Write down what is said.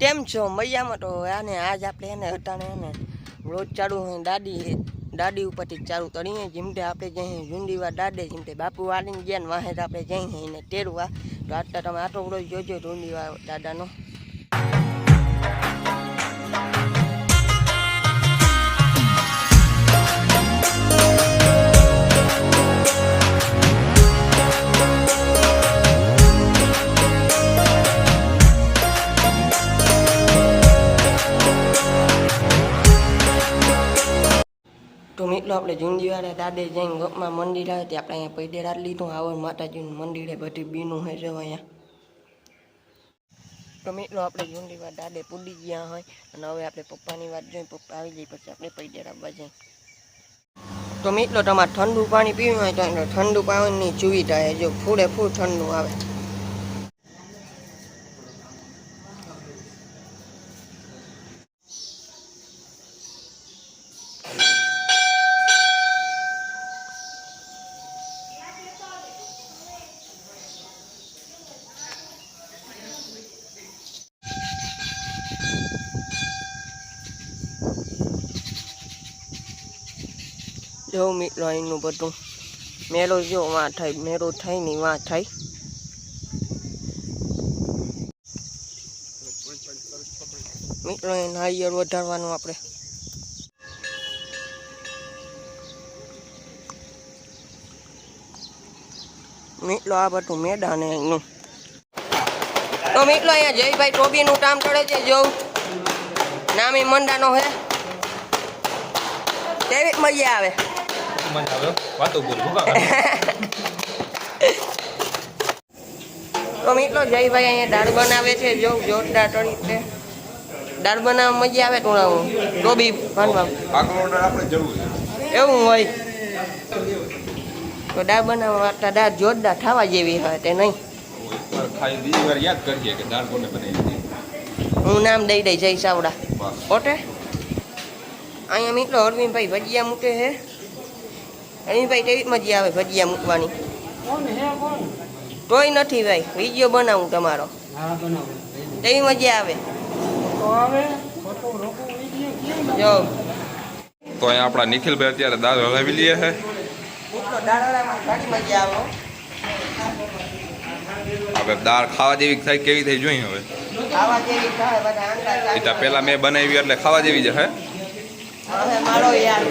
કેમ છો? મૈયામાં તો આને આજ આપણે એને અટાણે એને રોજ ચાલુ હોય દાદી દાદી ઉપરથી ચાલુ કરીએ જેમતે આપણે જઈએ ઝુંડીવા દાદે જેમતે બાપુ વાળીને ગયા ને વાહે આપણે જઈએ એને તેરવા તો આટલા તમે આટો જોજો ઝુંડીવા દાદાનો. મિત્રો આપણે ઝુંડીવાળા દાદે જઈને ગપમાં મંદિર આવે ત્યાં આપણે અહીંયા પૈડેરા લીધું. આવો માતાજીનું મંદિરે બધી બીનું હોય જવા અહીંયા. તો મિત્રો આપણે ઝુંડીવા દાદે પૂડી ગયા હોય અને હવે આપણે પપ્પાની વાત જોઈએ પપ્પા આવી જાય પછી આપણે પૈડે આવવા જઈએ. તો મિત્રો તમારે ઠંડુ પાણી પીવું હોય તો ઠંડુ પાણીની સુવિધા છે જો ફૂડે ફૂડ ઠંડુ આવે. જો મિત્રો અહીંનું બધું. મેળો જો વાં થાય મેળો થાય નહીં વાં થાય. મિત્રો એ નાળિયેર વધારવાનું આપણે. મિત્રો આ બધું મેદાન એનું. તો મિત્રો અહીંયા જયભાઈ ટોબીનું કામ કરે છે જો નામી મંડાનો હે. કેવી મજા આવે? મજા આવે વાતો બોલ ભૂકા તો મિત્રો જયભાઈ અહીંયા દાળ બનાવે છે. જો જોરદાર રીતે દાળ બનાવવા મજા આવે તો આપણે જરૂર છે. એવું હોય. તો દાળ બનાવવા દાળ જોરદાર થવા જેવી હોય તે નહીં. હું નામ દઈ દઈ જય સાવડા. ઓટે અહીંયા મિત્રો અરવિંદભાઈ ભજીયા મૂકે છે. અરવિંદભાઈ કેવી મજા આવે ભજીયા મૂકવાની? તોય નથી ભાઈ વીડિયો બનાવું તમારો. એવી મજા આવે? જો. તો અહીંયા આપણા નિખિલભાઈ અત્યારે દાળ હલાવી લઈએ છે. હવે દાળ ખાવા જેવી થાય કેવી થઈ જોઈ હવે? પહેલાં મેં બનાવી એટલે ખાવા જેવી જ હે? મારો યાર